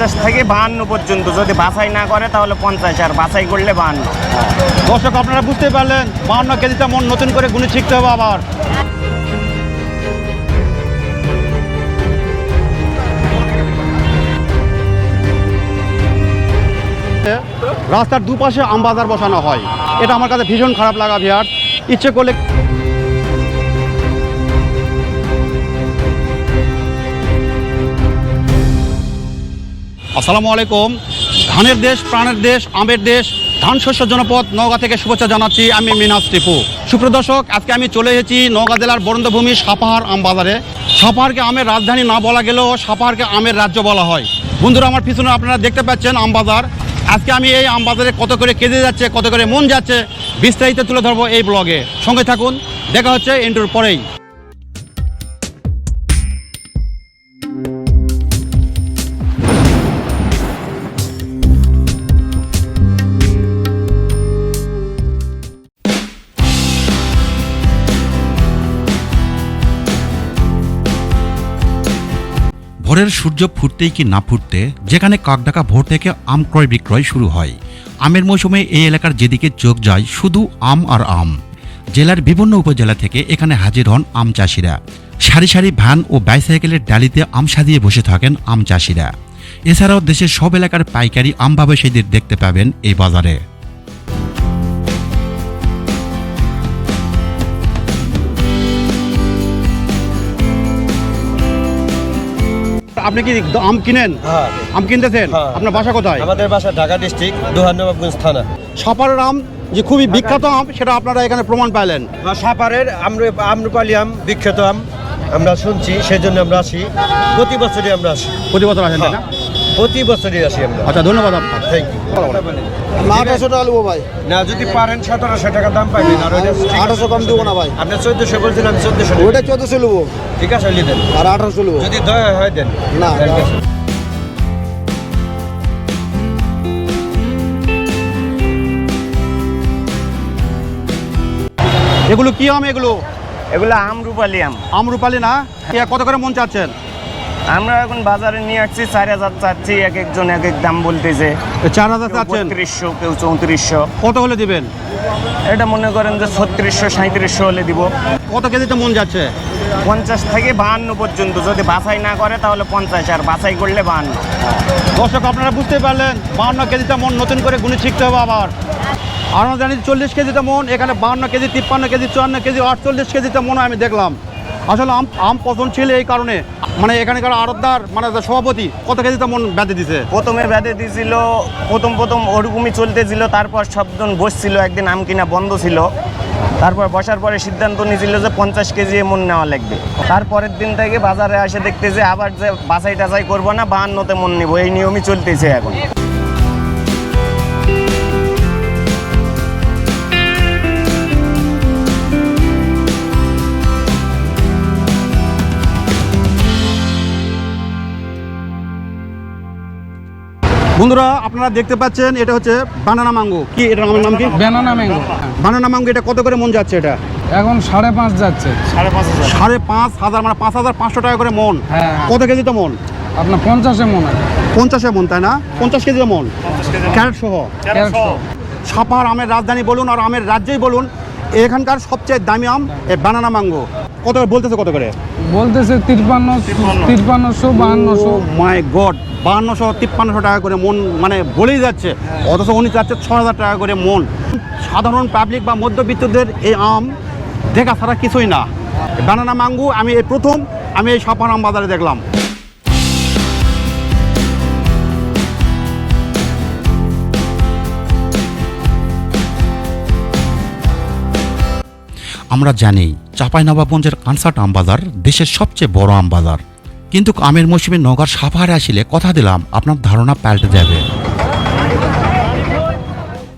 পঞ্চাশ থেকে বাহান্ন পর্যন্ত। যদি বাছাই না করে, তাহলে পঞ্চাশ, আর বাছাই করলে বাহান্ন। দর্শক, আপনারা বুঝতে পারলেন, বাহান্ন কেজিতে মন নতুন করে গুণে শিখতে হবে আবার। রাস্তার দুপাশে আম বাজার বসানো হয়। এটা আমার কাছে ভীষণ খারাপ লাগা ভিয়ার ইচ্ছে করলে আসসালামু আলাইকুম। ধানের দেশ, প্রাণের দেশ, আমের দেশ, ধান শস্য জনপদ নওগাঁ থেকে শুভেচ্ছা জানাচ্ছি আমি মিনাস টিপু। সুপ্রদর্শক আজকে আমি চলে এসেছি নওগাঁ জেলার বরন্দভূমি সাপাহার আম বাজারে। সাপাহারকে আমের রাজধানী না বলা গেলেও সাপাহারকে আমের রাজ্য বলা হয়। বন্ধুরা, আমার পিছনে আপনারা দেখতে পাচ্ছেন আম বাজার। আজকে আমি এই আম বাজারে কত করে কেজি যাচ্ছে, কত করে মন যাচ্ছে, বিস্তারিত তুলে ধরবো এই ব্লগে। সঙ্গে থাকুন, দেখা হচ্ছে ইন্টুর পরেই। ভোরের সূর্য ফুটতেই কি না ফুটতে, যেখানে কাকডাকা ভোর থেকে আম ক্রয় বিক্রয় শুরু হয়। আমের মৌসুমে এই এলাকার যেদিকে চোখ যায়, শুধু আম আর আম। জেলার বিভিন্ন উপজেলা থেকে এখানে হাজির হন আম চাষিরা। সারি সারি ভ্যান ও বাইসাইকেলের ডালিতে আম সাজিয়ে বসে থাকেন আম চাষিরা। এছাড়াও দেশের সব এলাকার পাইকারি আম ব্যবসায়ীদের দেখতে পাবেন এই বাজারে। আপনি কি আম কিনেন? হ্যাঁ। আম কিনতেছেন? হ্যাঁ। আপনার বাসা কোথায়? আমাদের বাসা ঢাকা ডিস্ট্রিক্ট দুহান্নবাবগঞ্জ থানা। সাপারের আম যে খুবই বিখ্যাত আম সেটা আপনারা এখানে প্রমাণ পাইলেন। সাপারের আমরা আমরুপালি আম বিখ্যাত আম আমরা শুনছি সেই জন্য আমরা আসি। প্রতি বছরই আমরা আসি। প্রতি বছর আসেন না? প্রতি বছরই আসি আমরা। আচ্ছা ধন্যবাদ আপনার থ্যাংক ইউ আঠারোশো টাকা নেব ভাই। না যদি পারেন সতেরোশো টাকা দাম পাইবেন আর ওইটা ঠিক কম দেবো না ভাই। আপনি চোদ্দশো বলছেন আমি চোদ্দশো ওইটা চোদ্দশো নেব ঠিক আছে দেন। আর আঠারোশো নেব যদি দয়া হয় দেন। না, এগুলো কি আম এগুলো? এগুলো আমরুপালি আম। আমরুপালি না? কত করে মন চাচ্ছেন? আমরা এখন বাজারে নিয়ে আসছি চার হাজার চাচ্ছি এক একজন এক এক দাম বলতেছে। চার হাজার চাচ্ছেন? বত্রিশশো কেউ চৌত্রিশশো। কত হলে দিবেন? এটা মনে করেন যে ছত্রিশশো সাঁত্রিশশো হলে দিব। কত কেজিতে মন যাচ্ছে? পঞ্চাশ থেকে বাহান্ন পর্যন্ত যদি বাছাই না করে তাহলে পঞ্চাশ আর বাছাই করলে বাহান্ন। দর্শক আপনারা বুঝতে পারলেন বাহান্ন কেজিতে মন নতুন করে গুণে শিখতে হবে আবার। আমরা জানি চল্লিশ কেজিতে মন এখানে বাহান্ন কেজি তিপ্পান্ন কেজি চুয়ান্ন কেজি আটচল্লিশ কেজিতে মন আমি দেখলাম। আসলে আম আম ছিল এই কারণে। মানে এখানকার আড়তদার মানে সভাপতি, কত কেজিতে মন বেঁধে দিছে? প্রথমে বেঁধে দিয়েছিল প্রথম প্রথম ওরকমই চলতেছিল, তারপর সবজন বসছিল, একদিন আম কিনা বন্ধ ছিল। তারপর বসার পরে সিদ্ধান্ত নিয়েছিল যে পঞ্চাশ কেজি এমন নেওয়া লাগবে। তারপরের দিন থেকে বাজারে এসে দেখতেছে আবার যে বাছাই টাছাই করব না, বাহান্নতে মন নিবো, এই নিয়মই চলতেছে এখন। বন্ধুরা আপনারা দেখতে পাচ্ছেন এটা হচ্ছে বানানা মাঙ্গো। কি এটার আমার নাম কি? ব্যানানা ম্যাঙ্গো বানানা মাঙ্গো এটা কত করে মন যাচ্ছে এটা? এখন সাড়ে পাঁচ যাচ্ছে। সাড়ে পাঁচ হাজার। সাড়ে পাঁচ হাজার মানে পাঁচ হাজার পাঁচশো টাকা করে মন। কত কেজি তো মন? আপনার পঞ্চাশে মনে হয় পঞ্চাশে মন তাই না? পঞ্চাশ কেজিতে মন। ক্যারেট সহ। ছাপার আমের রাজধানী বলুন আর আমের রাজ্যই বলুন এখানকার সবচেয়ে দামি আম এ বানানা মাঙ্গো। কত করে বলতেছে কত করে? বলতেছে তিরপান্ন তিরপান্নশো বাহান্নশো। মাই গড বাহান্নশো তিপ্পান্নশো টাকা করে মন মানে বলেই যাচ্ছে। অথচ উনি চাচ্ছে ছ হাজার টাকা করে মন। সাধারণ পাবলিক বা মধ্যবিত্তদের এই আম দেখা ছাড়া কিছুই না। বানানা মাঙ্গু আমি এই প্রথম, আমি এই সাপার আম বাজারে দেখলাম। আমরা জানি, চাঁপাইনবাবগঞ্জের কানসাট আম বাজার দেশের সবচেয়ে বড় আম বাজার কিন্তু আমের মৌসুমে নগার সাফারে আসলে কথা দিলাম, আপনার ধারণা পাল্টে যাবে।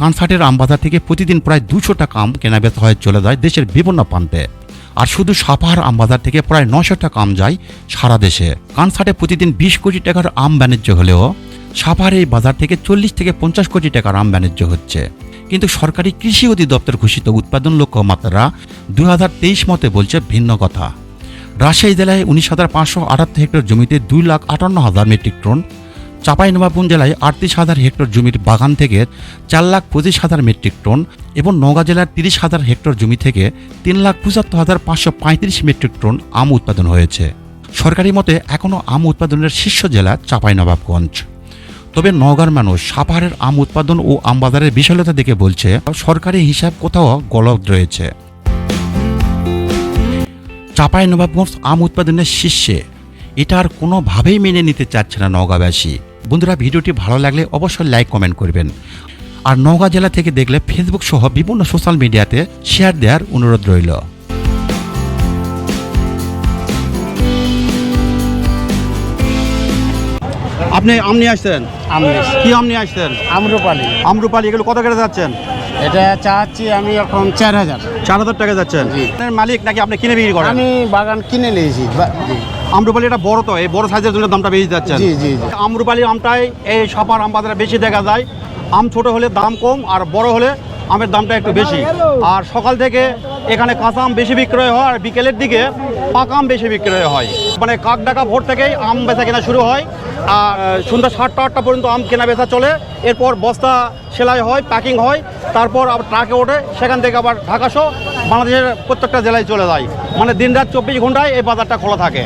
কানসাটের আম বাজার থেকে প্রতিদিন প্রায় দুশো টাকা আম কেনাবেচা হয়ে চলে যায় দেশের বিভিন্ন প্রান্তে। আর শুধু সাপাহার আম বাজার থেকে প্রায় নশো টাকা আম যায় সারা দেশে। কানসাটে প্রতিদিন বিশ কোটি টাকার আম বাণিজ্য হলেও সাপাহার এই বাজার থেকে চল্লিশ থেকে পঞ্চাশ কোটি টাকার আম বাণিজ্য হচ্ছে। কিন্তু সরকারি কৃষি অধিদপ্তর ঘোষিত উৎপাদন লক্ষ্যমাত্রা দু হাজার তেইশ মতে বলছে ভিন্ন কথা। রাজশাহী জেলায় উনিশ হাজার পাঁচশো আটাত্তর হেক্টর জমিতে দুই লাখ আটান্ন হাজার মেট্রিক টন, চাঁপাইনবাবগঞ্জ জেলায় আটত্রিশ হাজার হেক্টর জমির বাগান থেকে চার লাখ পঁচিশ হাজার মেট্রিক টন এবং নওগাঁ জেলার তিরিশ হাজার হেক্টর জমি থেকে তিন লাখ পঁচাত্তর হাজার পাঁচশো পঁয়ত্রিশ মেট্রিক টন আম উৎপাদন হয়েছে। সরকারি মতে, এখনও আম উৎপাদনের শীর্ষ জেলা চাঁপাইনবাবগঞ্জ। তবে নওগাঁর মানুষ সাপাহারের আম উৎপাদন ও আম বাজারের বিশালতা দেখে বলছে, সরকারি হিসাব কোথাও গলদ রয়েছে। চাপাই নবাবগঞ্জ আম উৎপাদনের শীর্ষে। এটা আর কোনোভাবেই মেনে নিতে চাচ্ছে না নওগাঁবাসী। বন্ধুরা ভিডিওটি ভালো লাগলে অবশ্যই লাইক কমেন্ট করবেন। আর নওগাঁ জেলা থেকে দেখলে ফেসবুক সহ বিভিন্ন সোশ্যাল মিডিয়াতে শেয়ার দেওয়ার অনুরোধ রইল। আপনি আম নিয়ে আসছেন? কি আম নিয়ে আসছেন? আম্রপালি। আমরুপালি এগুলো কত করে যাচ্ছেন? এটা চাচ্ছি আমি এখন চার হাজার। চার হাজার টাকা যাচ্ছেন। আপনার মালিক নাকি আপনি কিনে বিক্রি করেন? আমি বাগান কিনে নিয়েছি আমরুপালি এটা বড় তো এই বড় সাইজের জন্য দামটা বেশি যাচ্ছেন। জি, জি, জি। আমরুপালি আমটাই এই সাপার আম বাজারে বেশি দেখা যায়। আম ছোট হলে দাম কম আর বড় হলে আমের দামটা একটু বেশি। আর সকাল থেকে এখানে কাঁচা আম বেশি বিক্রয় হয় আর বিকেলের দিকে পাকা আম বেশি বিক্রয় হয়। মানে কাক ডাকা ভোর থেকেই আম বেচা কেনা শুরু হয়। আর সন্ধ্যা সাতটা, আটটা পর্যন্ত আম কেনা বেচা চলে। এরপর বস্তা সেলাই হয় প্যাকিং হয়। তারপর আবার ট্রাকে ওঠে। সেখান থেকে আবার ঢাকা সহ বাংলাদেশের প্রত্যেকটা জেলায় চলে যায়। মানে দিন রাত চব্বিশ ঘন্টায় এই বাজারটা খোলা থাকে।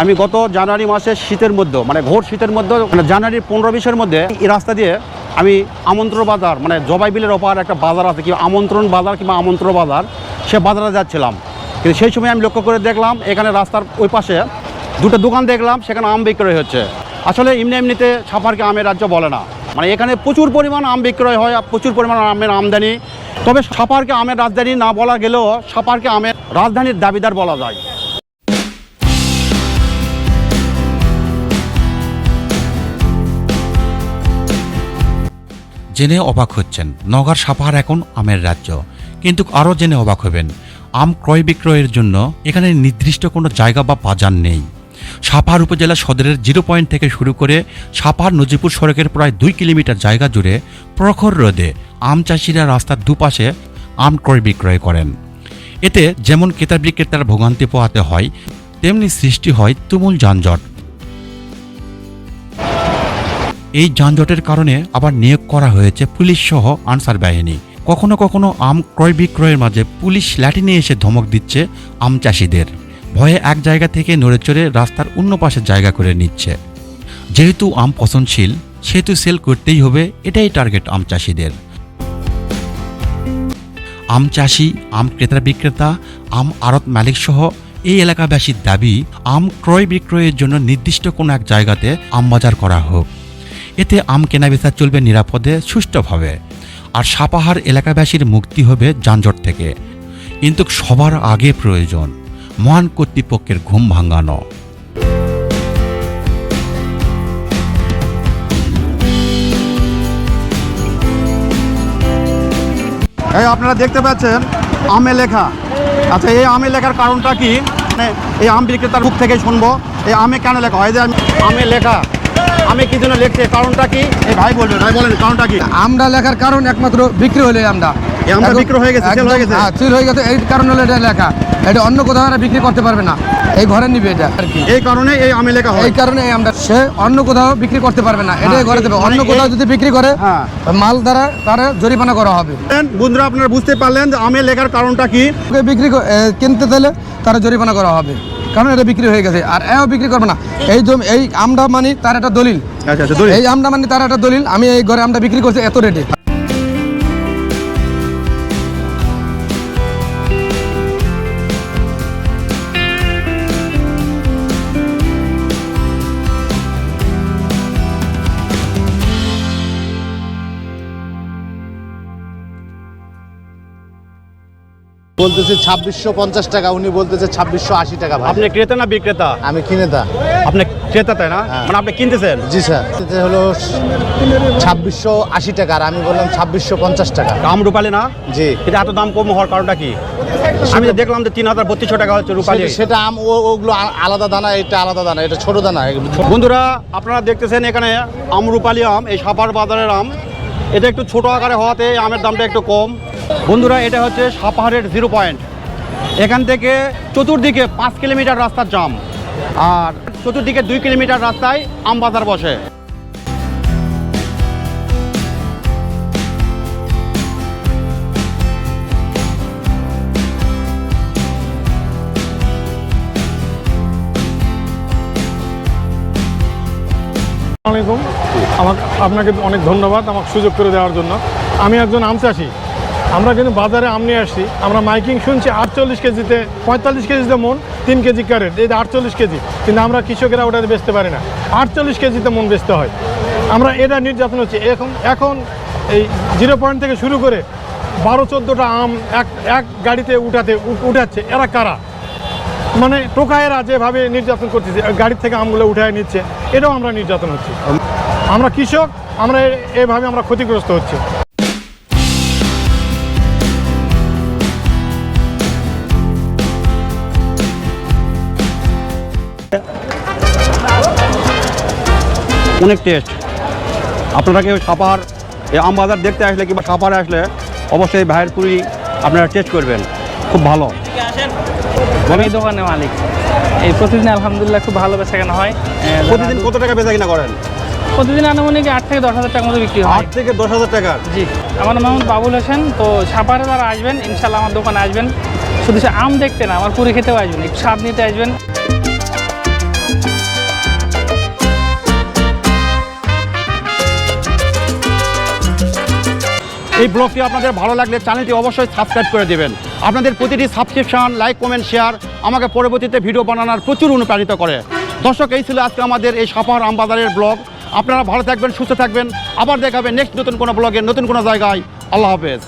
আমি গত জানুয়ারি মাসের শীতের মধ্যে মানে ঘোর শীতের মধ্যে মানে জানুয়ারির পনেরো বিশের মধ্যে এই রাস্তা দিয়ে আমি আমন্ত্রণ বাজার মানে জবাই বিলের ওপার একটা বাজার আছে, কিংবা আমন্ত্রণ বাজার কিংবা আমন্ত্রণ বাজার, সে বাজারে যাচ্ছিলাম। কিন্তু সেই সময় আমি লক্ষ্য করে দেখলাম, এখানে রাস্তার ওই পাশে দুটো দোকান দেখলাম, সেখানে আম বিক্রয় হচ্ছে। আসলে এমনি এমনিতে ছাপারকে আমের রাজ্য বলে না। মানে এখানে প্রচুর পরিমাণ আম বিক্রয় হয় প্রচুর পরিমাণ আমের আমদানি। তবে সাপারকে আমের রাজধানী না বলা গেলেও সাপারকে আমের রাজধানীর দাবিদার বলা যায়। জেনে অবাক হচ্ছেন। নগার সাপাহার এখন আমের রাজ্য। কিন্তু আরও জেনে অবাক হবেন, আম ক্রয় বিক্রয়ের জন্য এখানে নির্দিষ্ট কোনো জায়গা বা বাজার নেই। সাপাহার উপজেলা সদরের জিরো পয়েন্ট থেকে শুরু করে সাপাহার নজিপুর সড়কের প্রায় দুই কিলোমিটার জায়গা জুড়ে প্রখর রোদে আম চাষিরা রাস্তার দুপাশে আম ক্রয় বিক্রয় করেন। এতে যেমন ক্রেতা বিক্রেতার ভোগান্তি পোহাতে হয়, তেমনি সৃষ্টি হয় তুমুল যানজট। এই যানজটের কারণে আবার নিয়োগ করা হয়েছে পুলিশ সহ আনসার বাহিনী। কখনো কখনো আম ক্রয় বিক্রয়ের মাঝে পুলিশ লাঠি নিয়ে এসে ধমক দিচ্ছে আম চাষিদের। ভয়ে এক জায়গা থেকে নড়ে চড়ে রাস্তার অন্য পাশে জায়গা করে নিচ্ছে। যেহেতু আম পচনশীল, সেহেতু সেল করতেই হবে, এটাই টার্গেট আম চাষিদের। আম চাষি, আম ক্রেতা বিক্রেতা, আম আড়ত মালিক সহ এই এলাকাবাসীর দাবি, আম ক্রয় বিক্রয়ের জন্য নির্দিষ্ট কোনো এক জায়গাতে আম বাজার করা হোক। এতে আম কেনাবেচা চলবে নিরাপদে, সুষ্ঠুভাবে। আর সাপাহার এলাকাবাসীর মুক্তি হবে যানজট থেকে। কিন্তু সবার আগে প্রয়োজন, মহান কর্তৃপক্ষের ঘুম ভাঙানো। এই আপনারা দেখতে পাচ্ছেন, আমে লেখা। আচ্ছা এই আমে লেখার কারণটা কি? মানে এই আম বিক্রেতার মুখ থেকে শুনব। এই আমে কেন লেখা হয়? যে আমে লেখা। আমি কি জন্য লিখছে কারণটা কি? এই ভাই বলবেন ভাই বলেন কারণটা কি? আমরা লেখার কারণ একমাত্র বিক্রি হলে আমরা। এই বিক্রি হয়ে গেছে, হয়ে গেছে? হ্যাঁ সেল হয়ে গেছে এই কারণে হলো এটা লেখা। এটা অন্য কোথাও আমরা বিক্রি করতে পারবে না। এই ঘরে নিবে এটা আর কি। এই কারণে এই আমে লেখা হয়। এই কারণে আমরা সে অন্য কোথাও বিক্রি করতে পারবে না। এটাই ঘরে দেবে। অন্য মানে কোথাও যদি বিক্রি করে হ্যাঁ। মাল দ্বারা তারা জরিমানা করা হবে। বন্ধুরা আপনারা বুঝতে পারলেন যে আমে লেখার কারণটা কি? বিক্রি কিনতে দিলে তারা জরিমানা করা হবে। কারণ এটা বিক্রি হয়ে গেছে। আর এও বিক্রি করবে না। এই জমি এই আমটা মানি তার একটা দলিল। আচ্ছা আচ্ছা এই আমটা মানি তার একটা দলিল। আমি এই ঘরে আমটা বিক্রি করছি এত রেটে বলতেছে ছাব্বিশশো পঞ্চাশ টাকা উনি বলতেছে ছাব্বিশশো আশি টাকা ভাই। আপনি ক্রেতা না বিক্রেতা? আমি কিনেতা। আপনি ক্রেতা তাই না? হ্যাঁ। মানে আপনি কিনতেছেন? জি স্যার। এটা হলো ছাব্বিশশো আশি টাকা আর আমি বললাম ছাব্বিশশো পঞ্চাশ টাকা। কাম রূপালি না? জি। এটা এত দাম কম হওয়ার কারণটা কি? আমি দেখলাম যে তিন হাজার বত্রিশশো টাকা হচ্ছে রূপালি। সেটা- আম ওগুলো আলাদা দানা এটা আলাদা দানা এটা ছোট দানা। বন্ধুরা আপনারা দেখতেছেন এখানে আম রূপালি আম এই সাপার বাজারের আম। এটা একটু ছোট আকারে হওয়াতে আমের দামটা একটু কম। বন্ধুরা, এটা হচ্ছে সাপাহারের জিরো পয়েন্ট এখান থেকে চতুর্দিকে পাঁচ কিলোমিটার রাস্তার জাম আর চতুর্দিকে দুই কিলোমিটার রাস্তায় আম বাজার বসে আমার আপনাকে অনেক ধন্যবাদ আমাকে সুযোগ করে দেওয়ার জন্য। আমি একজন আম চাষি আমরা কিন্তু বাজারে আম নিয়ে আসছি। আমরা মাইকিং শুনছি, আটচল্লিশ কেজিতে পঁয়তাল্লিশ কেজিতে মন, তিন কেজি ক্যারেট, এই আটচল্লিশ কেজি। কিন্তু আমরা কৃষকেরা ওটা বেচতে পারি না। আটচল্লিশ কেজিতে মন বেচতে হয়। আমরা এটা নির্যাতন হচ্ছে। এখন এখন এই জিরো পয়েন্ট থেকে শুরু করে বারো, চোদ্দোটা আম এক এক গাড়িতে উঠাতে উঠাচ্ছে। এরা কারা? মানে টোকায়েরা যেভাবে নির্যাতন করতেছে গাড়ি থেকে আমগুলো উঠায় নিচ্ছে, এটাও আমরা নির্যাতন হচ্ছে। আমরা কৃষক, আমরা এভাবে আমরা ক্ষতিগ্রস্ত হচ্ছে। অনেক টেস্ট আপনারা কেউ সাপার এই আম বাজার দেখতে আসলে কিংবা সাপারে আসলে অবশ্যই ভাইয়ের পুরি আপনারা টেস্ট করবেন। খুব ভালো। আমি এই দোকানের মালিক। এই প্রতিদিন আলহামদুলিল্লাহ খুব ভালো বেচা কেনা হয় প্রতিদিন কত টাকা বেচা কিনা করেন? প্রতিদিন আনুমানিক আট থেকে দশ হাজার টাকার মতো বিক্রি হয়। আট থেকে দশ হাজার টাকা? জি। আমার নাম বাবুল হোসেন। তো ছাপারে যারা আসবেন ইনশাল্লাহ আমার দোকানে আসবেন। শুধু সে আম দেখতে না আমার পুরি খেতেও আসবেন। একটু স্বাদ নিতে আসবেন। এই ব্লগটি আপনাদের ভালো লাগলে চ্যানেলটি অবশ্যই সাবস্ক্রাইব করে দেবেন। আপনাদের প্রতিটি সাবস্ক্রিপশান লাইক কমেন্ট শেয়ার আমাকে পরবর্তীতে ভিডিও বানানোর প্রচুর অনুপ্রাণিত করে। দর্শক, এই ছিল আজকে আমাদের এই সাপার আমবাজারের ব্লগ। আপনারা ভালো থাকবেন, সুস্থ থাকবেন। আবার দেখাবেন নেক্সট নতুন কোনো ব্লগে, নতুন কোনো জায়গায়। আল্লাহ হাফেজ।